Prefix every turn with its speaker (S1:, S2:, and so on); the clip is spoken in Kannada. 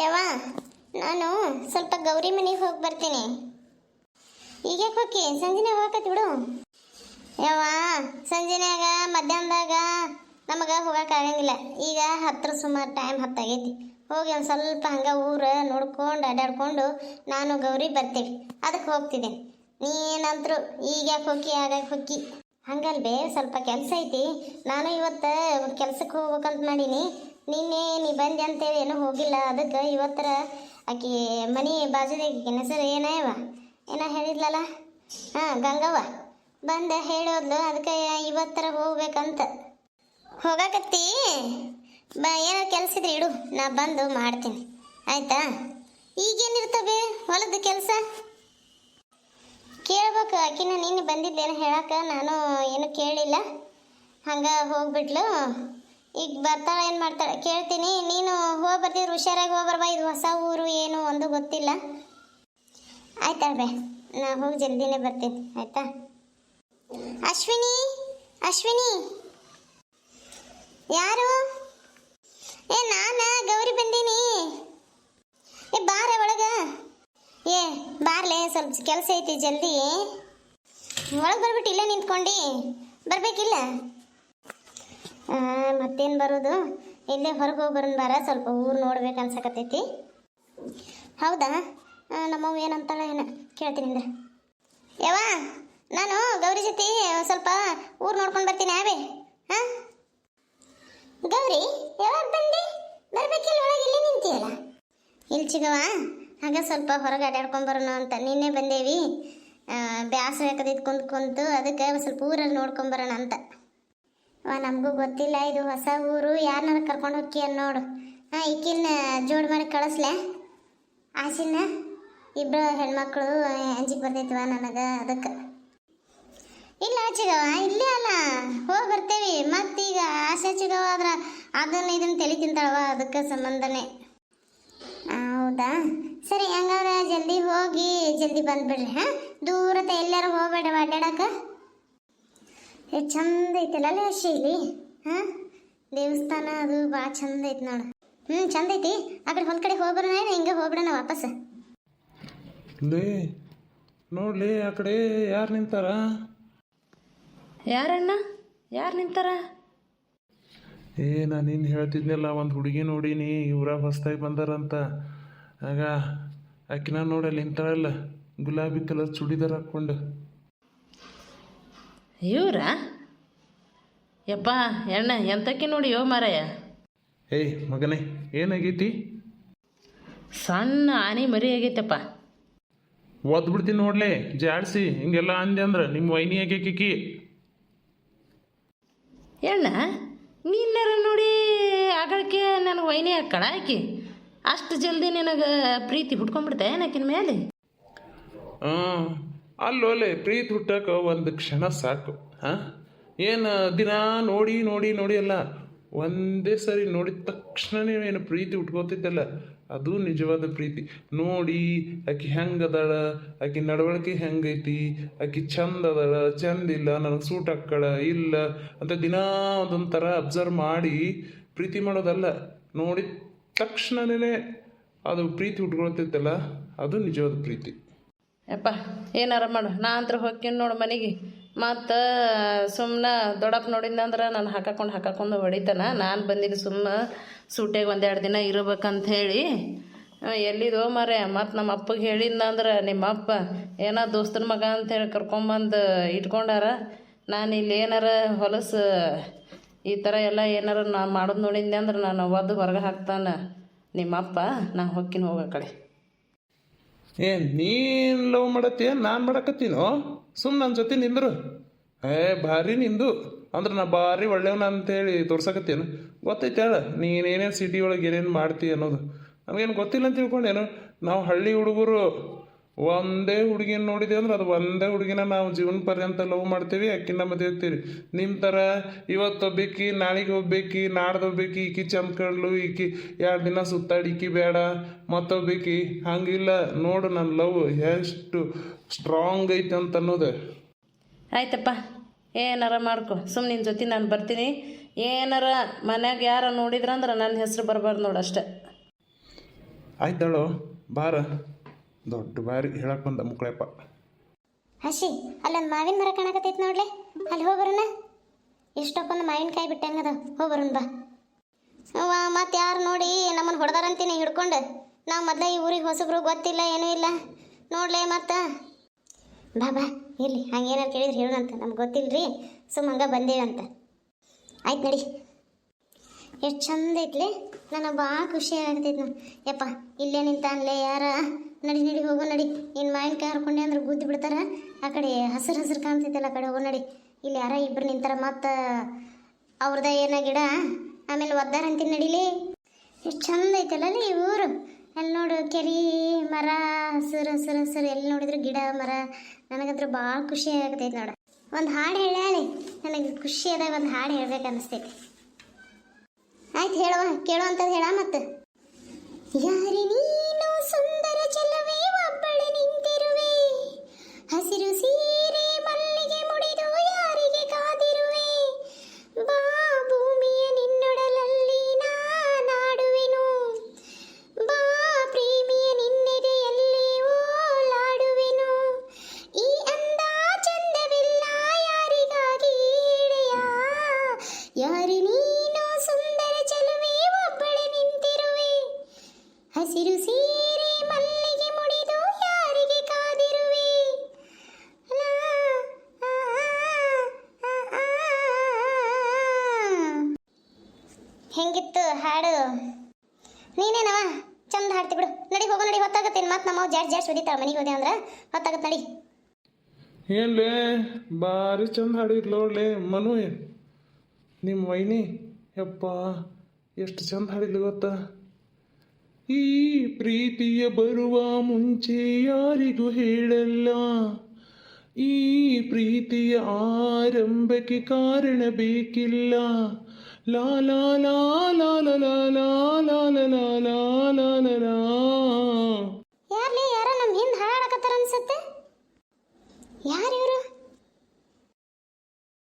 S1: ಯವ್ವ, ನಾನು ಸ್ವಲ್ಪ ಗೌರಿ ಮನೆಗೆ ಹೋಗಿ ಬರ್ತೀನಿ. ಈಗ ಹೋಗಿ? ಸಂಜೆನೆ ಹೋಗಕತ್ತಿ ಬಿಡು. ಯವ್ವ, ಸಂಜೆನ್ಯಾಗ ಮಧ್ಯಾಹ್ನದಾಗ ನಮಗೆ ಹೋಗಕ್ಕೆ ಆಗಂಗಿಲ್ಲ. ಈಗ ಹತ್ರ ಸುಮಾರು ಟೈಮ್ ಹತ್ತಾಗೈತಿ ಹೋಗಿ ಒಂದು ಸ್ವಲ್ಪ ಹಂಗೆ ಊರ ನೋಡ್ಕೊಂಡು ಅಡ್ಡಾಡ್ಕೊಂಡು ನಾನು ಗೌರಿ ಬರ್ತೀವಿ. ಅದಕ್ಕೆ ಹೋಗ್ತಿದ್ದೆ. ನೀನಂತರೂ ಈಗ ಯಾಕೆ ಹೋಗಿ? ಆಗಾಗ ಹೊಕ್ಕಿ ಹಂಗಲ್ಬೇ ಸ್ವಲ್ಪ ಕೆಲಸ ಐತಿ. ನಾನು ಇವತ್ತು ಕೆಲಸಕ್ಕೆ ಹೋಗ್ಬೇಕಂತ ಮಾಡೀನಿ. ನಿನ್ನೆ ನೀ ಬಂದೆ ಅಂತೇಳಿ ಏನೂ ಹೋಗಿಲ್ಲ. ಅದಕ್ಕೆ ಇವತ್ತರ ಆಕಿ ಮನೆ ಬಾಜುದಾಗಿನ ಹೆಸರು? ಏನೇವ ಏನೋ ಹೇಳಿದ್ಲಲ್ಲ? ಹಾಂ, ಗಂಗವ್ವ. ಬಂದ ಹೇಳೋದ್ಲು ಅದಕ್ಕೆ ಇವತ್ತರ ಹೋಗ್ಬೇಕಂತ. ಹೋಗಕತ್ತಿ? ಬ, ಏನೋ ಕೆಲಸ ಇದ್ರೆ ಇಡು. ನಾ ಬಂದು ಮಾಡ್ತೀನಿ. ಆಯ್ತಾ? ಈಗೇನಿರ್ತವೆ ಹೊಲದ ಕೆಲಸ? ಕೇಳ್ಬೇಕು. ಆಕಿನ ನಿನ್ನೆ ಬಂದಿದ್ದೇನು ಹೇಳಕ್ಕೆ ನಾನು ಏನು ಕೇಳಿಲ್ಲ. ಹಂಗೆ ಹೋಗ್ಬಿಟ್ಲು. ಈಗ ಬರ್ತಾಳೆ ಏನು ಮಾಡ್ತಾಳೆ? ಕೇಳ್ತೀನಿ, ನೀನು ಹೋಗಿ ಬರ್ತಿದ್ರು ಹುಷಾರಾಗಿ ಹೋಗಿ ಬರ್ಬಾ, ಇದು ಹೊಸ ಊರು ಏನು ಒಂದು ಗೊತ್ತಿಲ್ಲ. ಆಯ್ತಾ ಬೇ ನಾ ಹೋಗಿ ಜಲ್ದಿನೇ ಬರ್ತೀನಿ, ಆಯ್ತಾ? ಅಶ್ವಿನಿ ಅಶ್ವಿನಿ. ಯಾರು? ಏ, ನಾನ? ಗೌರಿ ಬಂದೀನಿ. ಏ, ಬಾರ ಒಳಗ. ಏ, ಬಾರ್ಲೆ, ಸ್ವಲ್ಪ ಕೆಲಸ ಐತಿ ಜಲ್ದಿ. ಒಳಗೆ ಬರ್ಬಿಟ್ಟು ಇಲ್ಲೇ ನಿಂತ್ಕೊಂಡು. ಬರ್ಬೇಕಿಲ್ಲ? ಮತ್ತೇನು ಬರೋದು? ಇಲ್ಲೇ ಹೊರಗೆ ಹೋಗಿ ಬಾರ, ಸ್ವಲ್ಪ ಊರು ನೋಡ್ಬೇಕು ಅನ್ಸಕತ್ತೈತಿ. ಹೌದಾ? ನಮ್ಮವ್ ನಮ್ಮವ್ವ ಏನಂತಾಳ ಏನ, ಕೇಳ್ತೀನಿ ಯವ್ವ, ನಾನು ಗೌರಿ ಜೊತೆ ಸ್ವಲ್ಪ ಊರು ನೋಡ್ಕೊಂಡು ಬರ್ತೀನಿ ಆವೆ. ಹಾಂ ಗೌರಿ ಯಾವಾಗ ಬಂದೆ. ಬರ್ಬೇಕಿಲ್ಲ ಒಳಗೆ ಇಲ್ಲಿ ನಿಂತಿಯಲ್ಲ? ಇಲ್ಲಿ ಚಿಗವ ಹಾಗೆ ಸ್ವಲ್ಪ ಹೊರಗೆ ಅಡ್ಡಾಡ್ಕೊಂಡು ಬರೋಣ ಅಂತ. ನಿನ್ನೆ ಬಂದೇವಿ. ಬ್ಯಾಸರ ಯಾಕದಿದ್ದು ಕುಂತು ಕುಂತು, ಅದಕ್ಕೆ ಸ್ವಲ್ಪ ಊರಲ್ಲಿ ನೋಡ್ಕೊಂಬರೋಣ ಅಂತ. ನಮಗೂ ಗೊತ್ತಿಲ್ಲ, ಇದು ಹೊಸ ಊರು ಯಾರನ್ನ ಕರ್ಕೊಂಡು ಹೋಗಿ ನೋಡು. ಹಾಂ ಈಕಿನ ಜೋಡ್ ಮಾಡಿ ಕಳಿಸ್ಲೆ. ಆಸಿನ ಇಬ್ಬರು ಹೆಣ್ಮಕ್ಳು ಅಂಜಿಗೆ ಬರ್ತೈತಿವ ನನಗೆ ಅದಕ್ಕೆ. ಇಲ್ಲ ಚಿಗವ ಇಲ್ಲೇ ಅಲ್ಲ. ಹೋಗಿ ಬರ್ತೇವಿ. ಮತ್ತೀಗ ಆಸೆ ಚಿಗವ ಆದ್ರೆ ಅದನ್ನ ಇದನ್ನ ತಲೆ ತಿಂತಾಳವ ಅದಕ್ಕೆ ಸಂಬಂಧನೇ. ಹೌದಾ? ಸರಿ, ಹಂಗಾದ್ರೆ ಜಲ್ದಿ ಹೋಗಿ, ಜಲ್ದಿ ಬಂದ್ಬಿಡ್ರಿ, ಹಾಂ? ದೂರತ ಎಲ್ಲರೂ ಹೋಗ್ಬೇಡ ಅಡ್ಡಾಡಕ ಏ ಚಂದ ಐತಲ್ಲ ಅಲ್ಲಿ ಶೈಲಿ? ಹಾ? ದೇವಸ್ಥಾನ ಅದು ಭಾಳ ಚಂದ ಐತಿ ನೋಡು. ಹ್ಞೂ ಚಂದ ಐತಿ. ಆ ಕಡೆ ಹೊಲ ಕಡೆ ಹೋಗ್ಬರೋಣ ಹಿಂಗೆ ಹೋಗ್ಬಿಡೋಣ ವಾಪಸ್.
S2: ಲೇ ನೋಡ್ಲಿ ಆ ಕಡೆ ಯಾರು ನಿಂತಾರ?
S3: ಯಾರಣ್ಣ? ಯಾರು ನಿಂತಾರ?
S2: ಏ ನಾನು ನಿನ್ನ ಹೇಳ್ತಿದ್ನಲ್ಲ ಒಂದು ಹುಡುಗಿ ನೋಡೀನಿ ಇವ್ರ ಹೊಸ್ದಾಗಿ ಬಂದಾರಂತ. ಆಗ ಆಕಿನ ನೋಡಲ್ಲಿ ನಿಂತಾಳಲ್ಲ ಗುಲಾಬಿ ಕಲರ್ ಚೂಡಿದಾರ್ ಹಾಕ್ಕೊಂಡು.
S3: ಇವ್ರ? ಯಪ್ಪ ಎಣ್ಣ ಎಂತಕ್ಕೆ ನೋಡಿ ಯೋ ಮಾರಾಯ?
S2: ಏಯ್ ಮಗನೇ ಏನಾಗೈತಿ?
S3: ಸಣ್ಣ ಆನೆ ಮರಿ ಆಗೈತಪ್ಪ.
S2: ಓದ್ಬಿಡ್ತೀನಿ ನೋಡ್ಲೆ ಜಾಡ್ಸಿ ಹಿಂಗೆಲ್ಲ ಅಂದೆ ಅಂದ್ರೆ ನಿಮ್ಮ ವೈನಿ ಆಗೇಕಿಕ್ಕಿ
S3: ಎಣ್ಣ ನಿನ್ನರ ನೋಡಿ ಆಗಳಕ್ಕೆ ನನಗೆ ವೈನಿ ಹಾಕಳ ಆಕಿ. ಅಷ್ಟು ಜಲ್ದಿ ನಿನಗೆ ಪ್ರೀತಿ ಹುಟ್ಕೊಂಡ್ಬಿಡ್ತಾ ಏನಾಕಿನ ಮೇಲೆ?
S2: ಹಾಂ ಅಲ್ಲೋಲೆ ಪ್ರೀತಿ ಹುಟ್ಟಕ್ಕೆ ಒಂದು ಕ್ಷಣ ಸಾಕು, ಹಾಂ? ಏನು ದಿನ ನೋಡಿ ನೋಡಿ ನೋಡಿ ಅಲ್ಲ ಒಂದೇ ಸರಿ ನೋಡಿದ ತಕ್ಷಣನೇ ಏನು ಪ್ರೀತಿ ಉಟ್ಕೋತಿದ್ದಲ್ಲ, ಅದು ನಿಜವಾದ ಪ್ರೀತಿ. ನೋಡಿ, ಆಕೆ ಹೆಂಗೆ ಅದಾಳ, ಆಕಿ ನಡವಳಿಕೆ ಹೆಂಗೈತಿ ಆಕೆ ಚಂದ ಅದಾಳ, ಚಂದ ಇಲ್ಲ, ನನಗೆ ಸೂಟ್ ಹಾಕ್ಕಳ, ಇಲ್ಲ ಅಂತ ದಿನ ಒಂದೊಂದು ಥರ ಅಬ್ಸರ್ವ್ ಮಾಡಿ ಪ್ರೀತಿ ಮಾಡೋದಲ್ಲ, ನೋಡಿದ ತಕ್ಷಣನೇ ಅದು ಪ್ರೀತಿ ಉಟ್ಕೊಳ್ತೈತಲ್ಲ ಅದು ನಿಜವಾದ ಪ್ರೀತಿ.
S3: ಯಪ್ಪ, ಏನಾರ ಮಾಡು. ನಾ ಅಂತ ಹೋಗ್ತೀನಿ ನೋಡು ಮನೆಗೆ. ಮತ್ತು ಸುಮ್ಮನೆ ದೊಡ್ಡಪ್ಪ ನೋಡಿದ್ನಂದ್ರೆ ನಾನು ಹಾಕಾಕೊಂಡು ಹಾಕಾಕೊಂಡು ಹೊಡಿತಾನ. ನಾನು ಬಂದಿದ್ದು ಸುಮ್ಮ ಸೂಟ್ಯಾಗ ಒಂದೆರಡು ದಿನ ಇರ್ಬೇಕಂತ ಹೇಳಿ ಎಲ್ಲಿದೋ ಮರೆ ಮತ್ತು ನಮ್ಮ ಅಪ್ಪಗೆ ಹೇಳಿದ್ನಂದ್ರೆ ನಿಮ್ಮ ಅಪ್ಪ ಏನೋ ದೋಸ್ತನ ಮಗ ಅಂತೇಳಿ ಕರ್ಕೊಂಬಂದು ಇಟ್ಕೊಂಡಾರ. ನಾನು ಇಲ್ಲಿ ಏನಾರ ಹೊಲಸು ಈ ಥರ ಎಲ್ಲ ಏನಾರ ನಾನು ಮಾಡೋದು ನೋಡಿದ್ದೆ ಅಂದ್ರೆ ನಾನು ಒದ್ದು ಹೊರಗೆ ಹಾಕ್ತಾನೆ. ನಿಮ್ಮ ಅಪ್ಪ ನಾ ಹೊಕ್ಕಿನ ಹೋಗೋ ಕಡೆ.
S2: ಏ, ನೀನು ಲವ್ ಮಾಡತ್ತೀಯ ನಾನು ಮಾಡಕತ್ತೀನೋ? ಸುಮ್ಮನೆ ನನ್ನ ಜೊತೆ ನಿಂದ್ರು. ಏ, ಭಾರಿ ನಿಂದು. ಅಂದ್ರೆ ನಾ ಭಾರಿ ಒಳ್ಳೆಯವನ ಅಂತೇಳಿ ತೋರ್ಸಕತ್ತೇನು. ಗೊತ್ತೈತೆ ಹೇಳ, ನೀನೇನೇನು ಸಿಟಿ ಒಳಗೆ ಏನೇನು ಮಾಡ್ತೀಯ ಅನ್ನೋದು. ನಮಗೇನು ಗೊತ್ತಿಲ್ಲ ಅಂತ ತಿಳ್ಕೊಂಡೇನು? ನಾವು ಹಳ್ಳಿ ಹುಡುಗರು ಒಂದೇ ಹುಡುಗಿನ ನೋಡಿದೆ ಅಂದ್ರೆ ಅದು ಒಂದೇ ಹುಡುಗಿನ ನಾವು ಜೀವನ ಪರ್ಯಂತ ಲವ್ ಮಾಡ್ತೀವಿ ಅಕ್ಕಿನ ಮದುವೆ ಆಗ್ತೀವಿ. ನಿಮ್ಮ ಥರ ಇವತ್ತು ಒಬ್ಬಾಕಿ ನಾಳೆಗೆ ಹೋಗ್ಬೇಕಿ ನಾಡ್ದು ಹೋಗ್ಬೇಕಿ ಈಕಿ ಚಂದ ಕಂಡ್ಲು ಈಕಿ ಎರಡು ದಿನ ಸುತ್ತಾಡಿ ಈಕಿ ಬೇಡ ಮತ್ತೊಬ್ಬಕಿ ಹಂಗಿಲ್ಲ. ನೋಡು ನನ್ನ ಲವ್ ಎಷ್ಟು ಸ್ಟ್ರಾಂಗ್ ಐತೆ ಅಂತ ಅನ್ನೋದು
S3: ಆಯ್ತಪ್ಪ ಏನಾರ ಮಾಡ್ಕೊ. ಸುಮ್ಮನೆ ನಿನ್ನ ಜೊತೆ ನಾನು ಬರ್ತೀನಿ. ಏನಾರ ಮನ್ಯಾಗ ಯಾರ ನೋಡಿದ್ರಂದ್ರೆ ನನ್ನ ಹೆಸರು ಬರಬಾರ್ದು ನೋಡು ಅಷ್ಟೆ.
S2: ಆಯ್ತಾಳೋ ಬಾರ. ದೊಡ್ಡ ಬಾರಿ ಹೇಳಕ್ಕೆ ಬಂದ
S1: ಹಸಿ, ಅಲ್ಲೊಂದು ಮಾವಿನ ಮರ ಕಾಣಕತ್ತೈತಿ ನೋಡ್ಲೆ, ಅಲ್ಲಿ ಹೋಗ್ಬರೋಣ ಎಷ್ಟೊಕ್ಕೊಂದು ಮಾವಿನಕಾಯಿ ಬಿಟ್ಟಂಗದ ಹೋಗ್ಬರೋಣ ಬಾ. ಮತ್ತೆ ಯಾರು ನೋಡಿ ನಮ್ಮನ್ನು ಹೊಡೆದಾರಂತೀನಿ ಹಿಡ್ಕೊಂಡು? ನಾವು ಮೊದಲ ಈ ಊರಿಗೆ ಹೊಸಬ್ರು ಗೊತ್ತಿಲ್ಲ, ಏನೂ ಇಲ್ಲ. ನೋಡ್ಲೆ ಮತ್ತೆ? ಬಾ ಬಾ, ಇರ್ಲಿ, ಹಂಗೇನಾರು ಕೇಳಿದ್ರೆ ಹೇಳೋಣಂತ, ನಮ್ಗೆ ಗೊತ್ತಿಲ್ರಿ ಸುಮ್ಮ ಹಂಗೆ ಬಂದೇವಂತ ಆಯ್ತು ನಡಿ. ಎಷ್ಟು ಚಂದ ಐತ್ಲೆ, ನನಗೆ ಭಾಳ ಖುಷಿ ಆಗ್ತೈತೆ ಯಪ್ಪ, ಇಲ್ಲೇ ನಿಂತಾನ್ಲೆ ಯಾರ? ನಡಿ ನಡಿ, ಹೋಗೋ, ನಡಿ. ಇನ್ನು ಮಾವಿನಕಾಯಿ ಹರ್ಕೊಂಡೆ ಅಂದ್ರೆ ಗುದ್ದು ಬಿಡ್ತಾರ? ಆ ಕಡೆ ಹಸಿರು ಹಸಿರು ಕಾಣ್ತೈತಲ್ಲ ಆ ಕಡೆ, ಹೋಗೋ, ನಡಿ. ಇಲ್ಲಿ ಯಾರ ಇಬ್ಬರು ನಿಂತಾರ, ಮತ್ತು ಅವ್ರದ ಏನ ಗಿಡ? ಆಮೇಲೆ ಒದ್ದಾರ ಅಂತೀನಿ ನಡಿಲಿ. ಎಷ್ಟು ಚಂದ ಐತಲ್ಲ ಈ ಊರು. ಅಲ್ಲಿ ನೋಡು, ಕೆರಿ, ಮರ, ಹಸಿರು ಹಸಿರು ಹಸಿರು. ಎಲ್ಲಿ ನೋಡಿದ್ರು ಗಿಡ, ಮರ. ನನಗಂತೂ ಭಾಳ ಖುಷಿ ಆಗ್ತೈತೆ ನೋಡ. ಒಂದು ಹಾಡು ಹೇಳಿ ನನಗೆ ಖುಷಿ ಆದಾಗ ಒಂದು ಹಾಡು ಹೇಳ್ಬೇಕು ಅನಿಸ್ತೈತಿ. ಆಯ್ತು ಹೇಳುವ ಕೇಳುವಂಥದ್ದು ಹೇಳ ಮತ್ತೆ. ಯಾರಿ ನೀನು ಹಸಿರು ಸೀರೆ ಮಲ್ಲಿಗೆ ಮುಡಿದು ಯಾರಿಗೆ ಕಾದಿರುವೆ. ಹೆಂಗಿತ್ತು ಹಾಡು? ನೀನೇನವ ಚಂದ ಹಾಡ್ತಿ ಬಿಡು. ನಡಿ ಹೋಗೋ, ನಡಿ ಹೊತ್ತಾಗತ್ತೇನು ಮತ್ತೆ ನಮ್ಮ ಜಾಡ್ ಜಾಡ್ ಹೊಡಿತಾಳ ಮನೆಗೆ ಹೋದೆ ಅಂದ್ರ. ಹೊತ್ತಾಗತ್ತೆ ನಡಿ.
S2: ಏನ್ಲೇ ಬಾರಿ ಚಂದ ಹಾಡಿದ್ ನೋಡ್ಲೆ ಮನು ನಿಮ್ಮ ವೈನಿ, ಯಪ್ಪ, ಎಷ್ಟು ಚಂದ ಹಾಡಿದ್ಲು ಗೊತ್ತಾ? ಈ ಪ್ರೀತಿಯ ಬರುವ ಮುಂಚೆ ಯಾರಿಗೂ ಹೇಳಲ್ಲ ಈ ಪ್ರೀತಿಯ ಆರಂಭಕ್ಕೆ ಕಾರಣ ಬೇಕಿಲ್ಲ ಲಾಲಾ ಲಾಲಾ ಲಾಲಾ ಲಾಲಾ ಲಾಲಾ ಲಾಲಾ
S1: ಯಾರ್ಲಿ ಯಾರೋ ನಮ್ಮ ಹಿಂದೆ ಹಾಡಕತ್ತಾರ ಅನ್ಸತ್ತೆ ಯಾರು ಇವರು